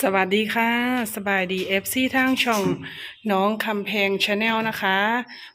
สวัสดีค่ะ สบายดีเอฟซีทางช่องน้องคำแพงชาแนลนะคะ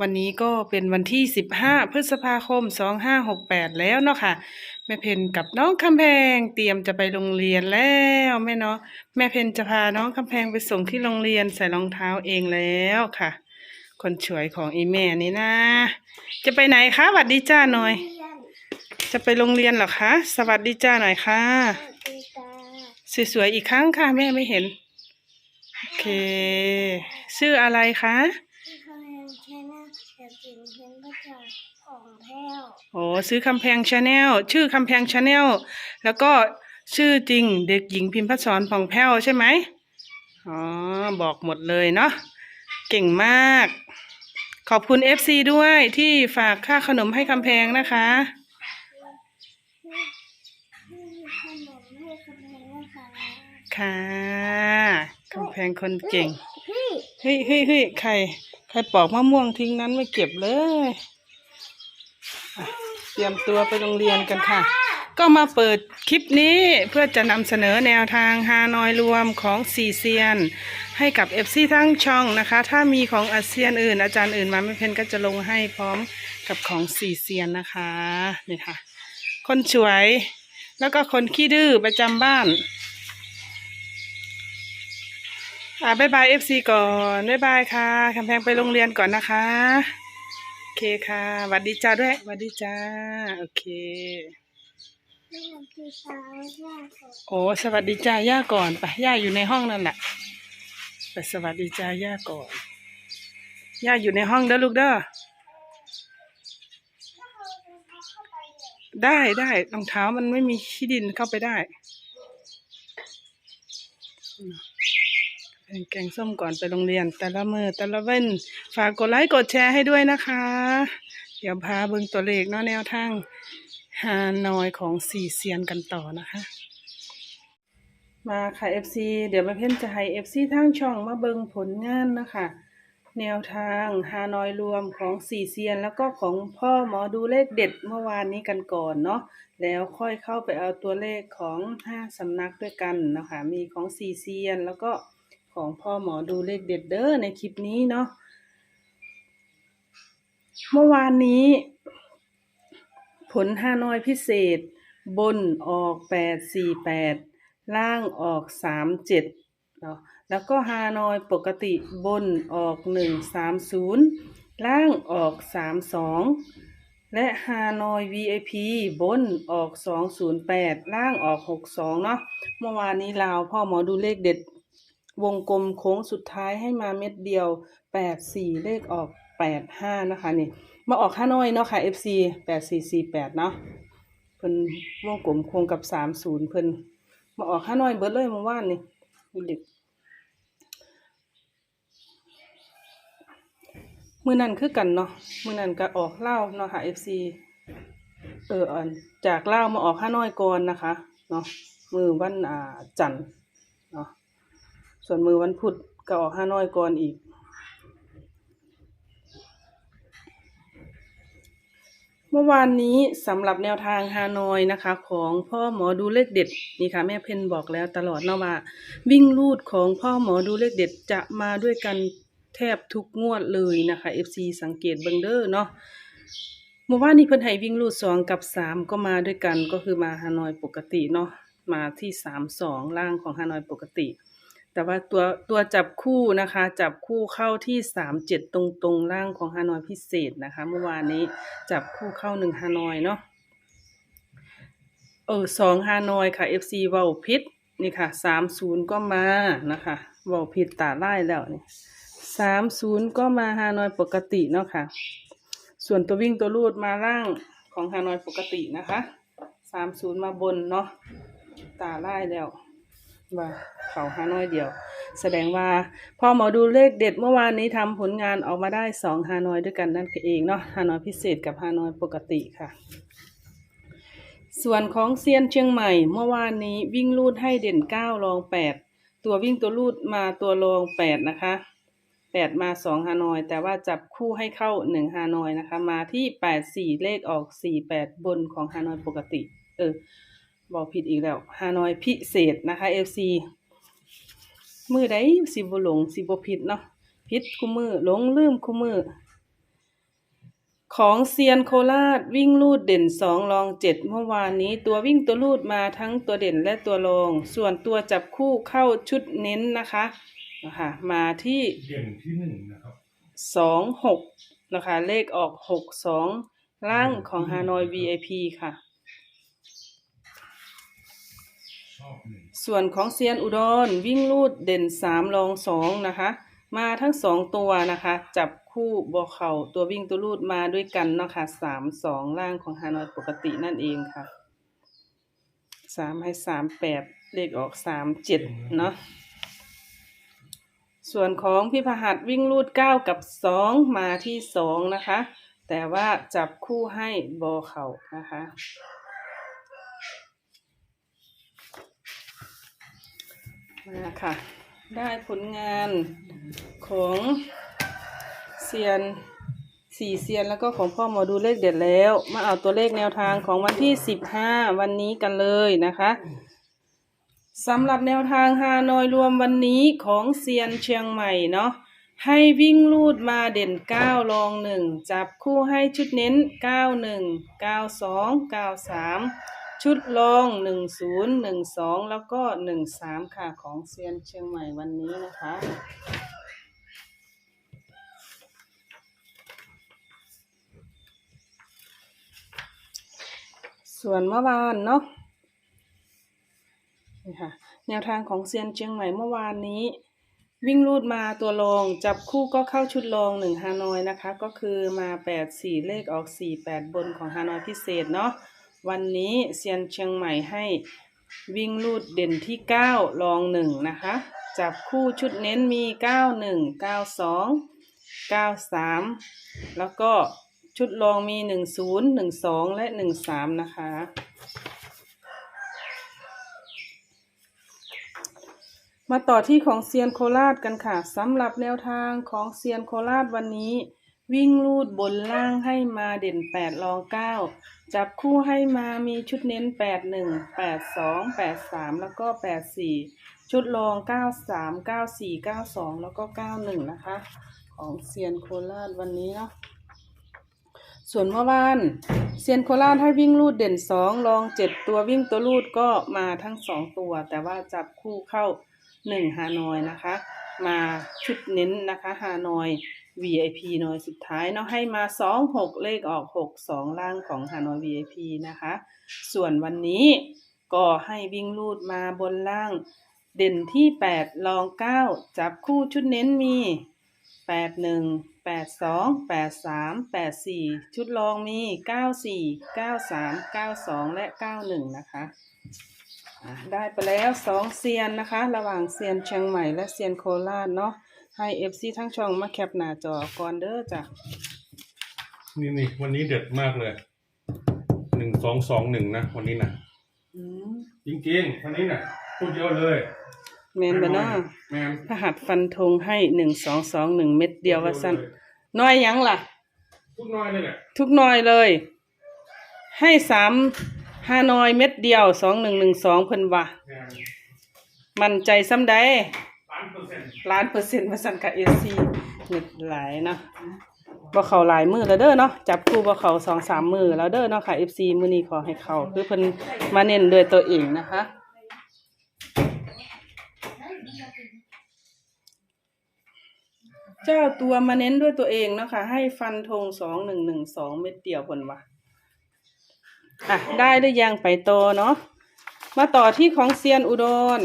วันนี้ก็เป็นวันที่ 15 พฤษภาคม 2568 แล้วเนาะค่ะ แม่เพนกับน้องคำแพงเตรียมจะไปโรงเรียนแล้วแม่เนาะแม่เพนจะพาน้องคำแพงไปส่งที่โรงเรียนใส่รองเท้าเองแล้วค่ะ คนสวยของอีแม่นี่นะ จะไปไหนคะสวัสดีจ้าหน่อย จะไปโรงเรียนเหรอคะ สวัสดีจ้าหน่อยค่ะ สวยๆอีกครั้งค่ะแม่ไม่เห็น โอเค ชื่ออะไรคะโอ้ซื้อคำแพงชาแนลชื่อคำแพงชาแนลแล้วก็ชื่อจริงเด็กหญิงพิมพ์พัฒสอนผ่องแผ้วใช่ไหมอ๋อ บอกหมดเลยเนาะเก่งมาก ขอบคุณ FC ด้วยที่ฝากค่าขนมให้คำแพงนะคะ ค่ะคำแพงคนเก่ง เฮ้ยเฮ้ยเฮ้ยใคร ใครปอกมะม่วงทิ้งนั้นไม่เก็บเลยอะเตรียมตัวไปโรงเรียนกันค่ะ ก็มาเปิดคลิปนี้เพื่อจะนำเสนอแนวทางฮานอยรวมของซีเซียน ให้กับเอฟซีทั้งช่องนะคะ ถ้ามีของอาเซียนอื่น อาจารย์อื่นมาไม่เพนก็จะลงให้พร้อมกับของซีเซียนนะคะนี่ค่ะ คนสวย แล้วก็คนขี้ดื้อประจำบ้าน อ่าบายบายเอฟซีก่อนบายบายค่ะคำแพงไปโรงเรียนก่อนนะคะ โอเคค่ะหวัดดีจ้าด้วยหวัดดีจ้า โอเค โอ้สวัสดีจ้าย่าก่อนไปย่าอยู่ในห้องนั่นแหละไปสวัสดีจ้าย่าก่อนย่าอยู่ในห้องเด้อลูกเด้อได้ได้รองเท้ามันไม่มีขี้ดินเข้าไปได้ แกงส้มก่อนไปโรงเรียน แต่ละมือแต่ละเว้น ฝากกดไลค์กดแชร์ให้ด้วยนะคะ เดี๋ยวพาเบิ่งตัวเลขเนาะแนวทางฮานอยของสี่เซียนกันต่อนะคะ มาค่ะ FC เดี๋ยวม่เพ่นจะให้ FC ทางช่องมาเบิงผลงานนะคะ แนวทางฮานอยรวมของสี่เซียน แล้วก็ของพ่อหมอดูเลขเด็ดเมื่อวานนี้กันก่อนเนาะแล้วค่อยเข้าไปเอาตัวเลขของห้าสำนักด้วยกันนะคะมีของสี่เซียนแล้วก็ ของพ่อหมอดูเลขเด็ดเด้อในคลิปนี้เนาะเมื่อวานนี้ ผลฮานอยพิเศษ บนออกแปดสี่แปดล่างออกสามเจ็ดเนาะแล้วก็ฮานอยปกติบนออกหนึ่งสามศูนย์ล่างออกสามสองและฮานอย VIP บนออกสองศูนย์แปดล่างออกหกสองเนาะเมื่อวานนี้ลาวพ่อหมอดูเลขเด็ด วงกลมโค้งสุดท้ายให้มาเม็ดเดียวแปดสี่เลขออกแปดห้านะคะนี่มาออกห้าน้อยเนาะค่ะ FC แปดสี่สี่แปดเนาะเพิ่นวงกลมโค้งกับสามศูนย์เพิ่นมาออกห้าน้อยเบิดเลยเมื่อวานนี่มีเด็กมือนั้นคือกันเนาะมือนั้นก็ออกเล่าเนาะค่ะ FC เอออันจากเล่ามาออกห้าน้อยก่อนนะคะเนาะมือวันอ่าจันทร์ ส่วนมือวันพุธก็ออกห้าน้อยก่อนอีก เมื่อวานนี้สำหรับแนวทางฮานอยนะคะ ของพ่อหมอดูเลขเด็ดนี่ค่ะแม่เพนบอกแล้วตลอดเนาะว่า วิ่งลูดของพ่อหมอดูเลขเด็ดจะมาด้วยกันแทบทุกงวดเลยนะคะ FC สังเกตเบิงเดอร์เนาะเมื่อวานนี้เพิ่นให้วิ่งลูดสองกับสามก็มาด้วยกันก็คือมาฮานอยปกติเนาะมาที่สามสองล่างของฮานอยปกติ แต่ว่าตัวตัวจับคู่นะคะ จับคู่เข้าที่สามเจ็ดตรงตรงล่างของฮานอยพิเศษนะคะ เมื่อวานนี้จับคู่เข้าหนึ่งฮานอยเนาะเออสองฮานอยค่ะ FC เว้าพิษนี่ค่ะสามศูนย์ก็มานะคะว้าพิษตาไล่แล้วนี่สามศูนย์ก็มาฮานอยปกติเนาะค่ะ ส่วนตัววิ่งตัวรูดมาล่างของฮานอยปกตินะคะสามศูนย์มาบนเนาะตาไล่แล้ว ว่าเขาฮานอยเดียว แสดงว่าพอหมอดูเลขเด็ดเมื่อวานนี้ทำผลงานออกมาได้สองฮานอยด้วยกันนั่นเองเนาะฮานอยพิเศษกับฮานอยปกติค่ะ ส่วนของเซียนเชียงใหม่ เมื่อวานนี้วิ่งลูดให้เด่นเก้ารองแปดตัววิ่งตัวลูดมาตัวรองแปดนะคะแปดมาสองฮานอย แต่ว่าจับคู่ให้เข้าหนึ่งฮานอยนะคะ มาที่แปดสี่เลขออกสี่แปดบนของฮานอยปกติ เออ บอกผิดอีกแล้วฮานอยพิเศษนะคะ FC มือใดสิบ่หลงสิบ่ผิดเนาะผิดคู่มือหลงลืมคู่มือ ของเซียนโคราชวิ่งลูดเด่นสองรองเจ็ดเมื่อวานนี้ตัววิ่งตัวลูดมาทั้งตัวเด่นและตัวรอง ส่วนตัวจับคู่เข้าชุดเน้นนะคะนะคะมาที่เด่นที่หนึ่งนะครับสองหกนะคะ เลขออกหกสองล่างของฮานอย VIP ค่ะ ชอบหนึ่ง ส่วนของเซียนอุดรวิ่งลูดเด่นสามรองสองนะคะ มาทั้งสองตัวนะคะ จับคู่บอเข่าตัววิ่งตัวลูดมาด้วยกันเนาะค่ะสามสองล่างของฮานอยปกตินั่นเองค่ะสามให้สามแปดเลขออกสามเจ็ดเนาะส่วนของพี่พหัสวิ่งลูดเก้ากับสองมาที่สองนะคะ แต่ว่าจับคู่ให้บอเข่านะคะ มาค่ะ ได้ผลงานของเซียนสี่เซียนแล้วก็ของพ่อหมอดูเลขเด็ดแล้ว มาเอาตัวเลขแนวทางของวันที่สิบห้าวันนี้กันเลยนะคะสำหรับแนวทางฮานอยรวมวันนี้ของเซียนเชียงใหม่เนาะให้วิ่งลูดมาเด่นเก้ารองหนึ่งจับคู่ให้ชุดเน้นเก้าหนึ่งเก้าสองเก้าสาม ชุดลองหนึ่งศูนย์หนึ่งสองแล้วก็หนึ่งสามค่ะของเซียนเชียงใหม่วันนี้นะคะ ส่วนเมื่อวานเนาะนี่ค่ะแนวทางของเซียนเชียงใหม่เมื่อวานนี้ วิ่งรูดมาตัวรองจับคู่ก็เข้าชุดรองหนึ่งฮานอยนะคะ ก็คือมาแปดสี่เลขออกสี่แปดบนของฮานอยพิเศษเนาะ วันนี้เซียนเชียงใหม่ให้วิ่งลูดเด่นที่เก้ารองหนึ่งนะคะ จับคู่ชุดเน้นมีเก้าหนึ่งเก้าสองเก้าสามแล้วก็ชุดรองมีหนึ่งศูนย์หนึ่งสองและหนึ่งสามนะคะ มาต่อที่ของเซียนโคราชกันค่ะสำหรับแนวทางของเซียนโคราชวันนี้ วิ่งลูดบนล่างให้มาเด่นแปดรองเก้าจับคู่ให้มามีชุดเน้นแปดหนึ่งแปดสองแปดสามแล้วก็แปดสี่ชุดรองเก้าสามเก้าสี่เก้าสองแล้วก็เก้าหนึ่งนะคะ ของเซียนโคราชวันนี้เนาะส่วนเมื่อวานเซียนโคราชให้วิ่งลูดเด่นสองรองเจ็ดตัววิ่งตัวลูดก็มาทั้งสองตัว แต่ว่าจับคู่เข้าหนึ่งฮานอยนะคะ มาชุดเน้นนะคะฮานอย VIP หน่อยสุดท้ายเนาะให้มาสองหกเลขออกหกสองล่างของฮานอย VIP นะคะ ส่วนวันนี้ก็ให้วิ่งลูดมาบนล่าง เด่นที่แปดรองเก้าจับคู่ชุดเน้นมีแปดหนึ่งแปดสองแปดสามแปดสี่ชุดรองมีเก้าสี่เก้าสามเก้าสองและเก้าหนึ่งนะคะอะได้ไปแล้วสองเซียนนะคะ ระหว่างเซียนเชียงใหม่และเซียนโคราชเนาะ ให้เอฟซีทั้งช่องมาแคปหน้าจอก่อนเด้อจ้ะนี่นี่วันนี้เด็ดมากเลยหนึ่งสองสองหนึ่งนะวันนี้นะอืมจริงๆวันนี้นะพูดเยอะเลยแมนบะเนาะแมนพหัสฟันธงให้หนึ่งสองสองหนึ่งเม็ดเดียวว่าสั้นน้อยยังล่ะพูดน้อยเลยแหละทุกน้อยเลย ให้สามห้าน้อยเม็ดเดียวสองหนึ่งหนึ่งสองเพิ่นว่าแมนมันใจซ้ำใด ล้านเปอร์เซ็นต์ล้านเปอร์เซ็นต์มาสั่นกับเอซีเม็ดหลายเนาะบ่เขาหลายมือแล้วเด้อเนาะจับคู่บ่เขาสองสามมือแล้วเด้อเนาะค่ะ FC มื้อนี้ขอให้เขาคือเพิ่นมาเน้นด้วยตัวเองนะคะเจ้าตัวมาเน้นด้วยตัวเองเนาะค่ะให้ฟันธงสองหนึ่งหนึ่งสองเม็ดเดียวเพิ่นว่าอะได้หรือยังไปโตเนาะมาต่อที่ของเซียนอุดร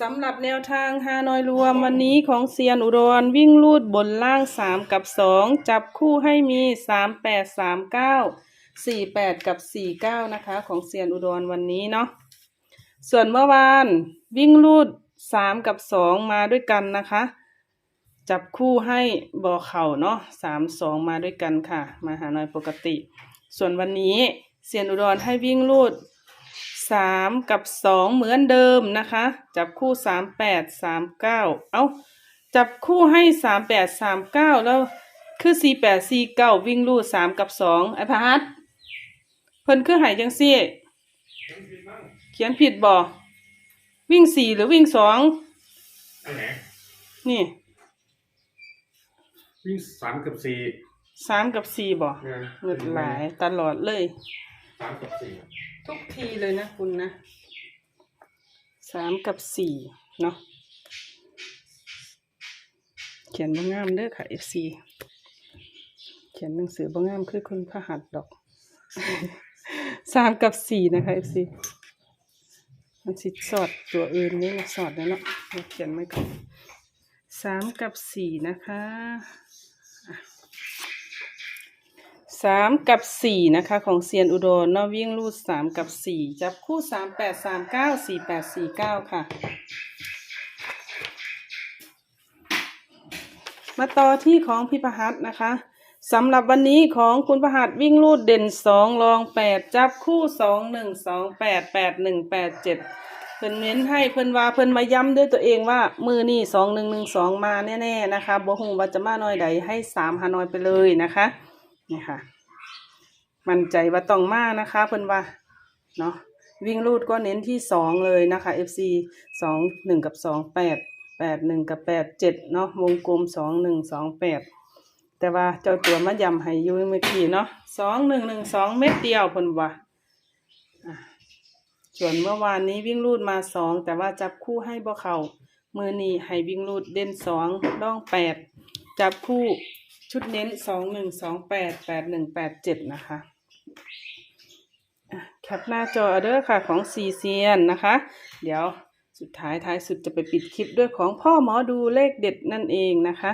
สำหรับแนวทางฮานอยรวมวันนี้ของเซียนอุดรวิ่งลูดบนล่างสามกับสองจับคู่ให้มีสามแปดสามเก้าสี่แปดกับสี่เก้านะคะ ของเซียนอุดรวันนี้เนาะส่วนเมื่อวานวิ่งลูดสามกับสองมาด้วยกันนะคะ จับคู่ให้บอเข่าเนาะสามสองมาด้วยกันค่ะ มาหาหน่อยปกติ ส่วนวันนี้เซียนอุดรให้วิ่งลูด สามกับสองเหมือนเดิมนะคะ จับคู่สามแปดสามเก้าเอาจับคู่ให้สามแปดสามเก้าแล้วคือสี่แปดสี่เก้าวิ่งลูดสามกับสองไอพัดเพิ่นคือใหายจังซี่ เขียนผิดบ่วิ่งสี่หรือวิ่งสองอันไหนนี่ วิ่งสามกับสี่สามกับสี่บ่เนี่ยเงิดหลายตลอดเลยสามกับสี่ ทุกทีเลยนะคุณนะสามกับสี่เนาะเขียนบ่งามเด้อค่ะ FC เขียนหนังสือบ่งามคือคุณพหัสดอกสามกับสี่นะคะ FC มันสิสอดตัวอื่นนี่นะสอดแล้วเนาะเดี๋ยวเขียนไม่ก่อนสามกับสี่นะคะอะ สามกับสี่นะคะ ของเซียนอุดรเนาะวิ่งรูดสามกับสี่จับคู่สามแปดสามเก้าสี่แปดสี่เก้าค่ะ มาต่อที่ของพี่ประหัตนะคะสำหรับวันนี้ของคุณประหัตวิ่งรูดเด่นสองรองแปดจับคู่สองหนึ่งสองแปดแปดหนึ่งแปดเจ็ดเพิ่นเน้นให้เพิ่นว่าเพิ่นมาย้ำด้วยตัวเองว่า มือนี่สองหนึ่งหนึ่งสองมาแน่ๆนะคะบ่ฮู้ว่าจะมาน้อยใดให้สามฮานอยไปเลยนะคะ นี่ค่ะ มั่นใจว่าต้องมานะคะเพิ่นว่าเนาะวิ่งรูดก็เน้นที่สองเลยนะคะ FC สองหนึ่งกับสองแปดแปดหนึ่งกับแปดเจ็ดเนาะวงกลมสองหนึ่งสองแปดแต่ว่าเจ้าตัวมาย้ำให้อยู่เมื่อกี้เนาะสองหนึ่งหนึ่งสองเม็ดเดียวเพิ่นว่าอะส่วนเมื่อวานนี้วิ่งรูดมาสองแต่ว่าจับคู่ให้บ่เข้ามือนีให้วิ่งรูดเด่นสองร่องแปดจับคู่ ชุดเน้นสองหนึ่งสองแปดแปดหนึ่งแปดเจ็ดนะคะแคปหน้าจอเอาเด้อค่ะของซีเซียนนะคะ เดี๋ยวสุดท้ายท้ายสุดจะไปปิดคลิปด้วยของพ่อหมอดูเลขเด็ดนั่นเองนะคะ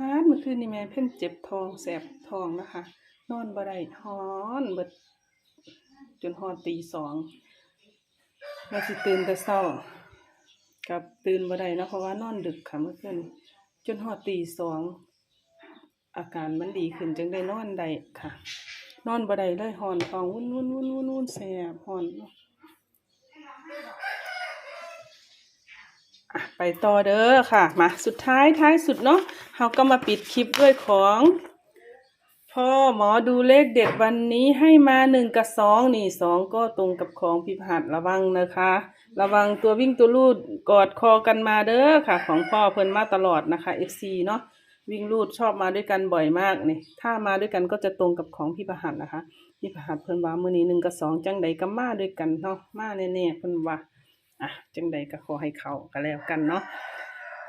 ร้านเมื่อคืนนี่แม่เพ่นเจ็บทองแสบทองนะคะ นอนบ่ได้ฮอนเบิดจนฮอดตีสองมาสิตื่นแต่เช้า กับตื่นบ่ได้นะเพราะว่านอนดึกค่ะเมื่อคืนจนฮอดตีสองอาการมันดีขึ้นจึงได้นอนได้ค่ะ นอนบ่ได้เลยหอนทองวุ่นวุ่นวุ่นวุ่นวุ่นแสบหอนอไปต่อเด้อค่ะ มาสุดท้ายท้ายสุดเนาะเราก็มาปิดคลิปด้วยของพ่อหมอดูเลขเด็ดวันนี้ให้มาหนึ่งกับสองนี่สองก็ตรงกับของพิพัฒน์ระวังนะคะ ระวังตัววิ่งตัวลูดกอดคอกันมาเด้อค่ะ ของพ่อเพิ่นมาตลอดนะคะ FC เนาะวิ่งลูดชอบมาด้วยกันบ่อยมากนี่ถ้ามาด้วยกันก็จะตรงกับของพี่ประหัตนะคะพี่ประหัตเพิ่นว่ามื้อนี้หนึ่งกับสองจังใดก็มาด้วยกันเนาะมาแน่ๆเพิ่นว่าอะจังใดก็ขอให้เขากันแล้วกันเนาะ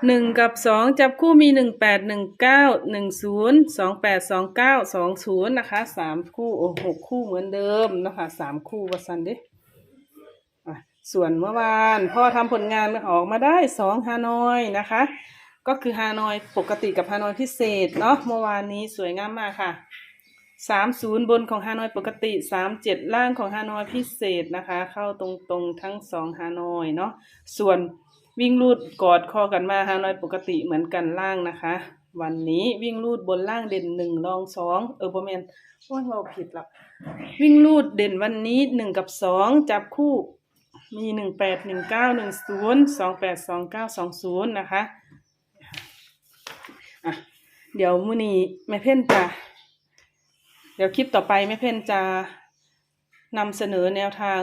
หนึ่งกับสองจับคู่มีหนึ่งแปดหนึ่งเก้าหนึ่งศูนย์สองแปดสองเก้าสองศูนย์นะคะสามคู่โอ้หกคู่เหมือนเดิมนะคะสามคู่ว่าซันเด้ ส่วนเมื่อวานพ่อทำผลงานออกมาได้สองฮานอยนะคะ ก็คือฮานอยปกติกับฮานอยพิเศษเนาะเมื่อวานนี้สวยงามมากค่ะสามศูนย์บนของฮานอยปกติสามเจ็ดล่างของฮานอยพิเศษนะคะ เข้าตรงๆทั้งสองฮานอยเนาะส่วนวิ่งรูดกอดคอกันมาฮานอยปกติเหมือนกันล่างนะคะ วันนี้วิ่งรูดบนล่างเด่นหนึ่งรองสองเออประมาณว่าเราผิดละวิ่งรูดเด่นวันนี้หนึ่งกับสองจับคู่ มีหนึ่งแปดหนึ่งเก้าหนึ่งศูนย์สองแปดสองเก้าสองศูนย์นะคะอะเดี๋ยวมื้อนี้แม่เพ่นจะเดี๋ยวคลิปต่อไปแม่เพ่นจะนำเสนอแนวทาง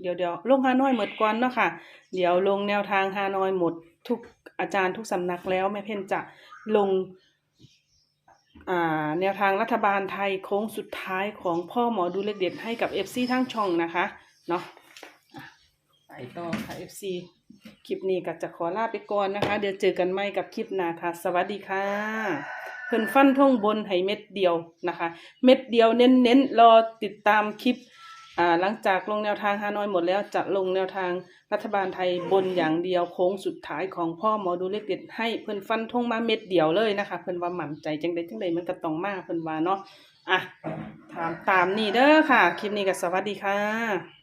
เดี๋ยวเดี๋ยวลงฮานอยหมดก่อนเนาะค่ะ เดี๋ยวลงแนวทางฮานอยหมดทุกอาจารย์ทุกสำนักแล้วแม่เพ่นจะลงแนวทางรัฐบาลไทยโค้งสุดท้ายของพ่อหมอดูเลขเด็ดให้กับ FC ทั้งช่องนะคะเนาะ ต่อค่ะ FC คลิปนี้ก็จะขอลาไปก่อนนะคะ เดี๋ยวเจอกันใหม่กับคลิปหน้าค่ะ สวัสดีค่ะเพิ่นฟันท่งบนให้เม็ดเดียวนะคะ เม็ดเดียวเน้นๆรอติดตามคลิปอ่าหลังจากลงแนวทางฮานอยหมดแล้วจะลงแนวทางรัฐบาลไทยบนอย่างเดียวโค้งสุดท้ายของพ่อหมอดูเลขเด็ดให้เพิ่นฟันท่งมาเม็ดเดียวเลยนะคะ เพิ่นว่าหมั่นใจจังใดจังใดมันก็ต้องมากเพิ่นว่าเนาะอะถามตามนี่เด้อค่ะ คลิปนี้ก็สวัสดีค่ะ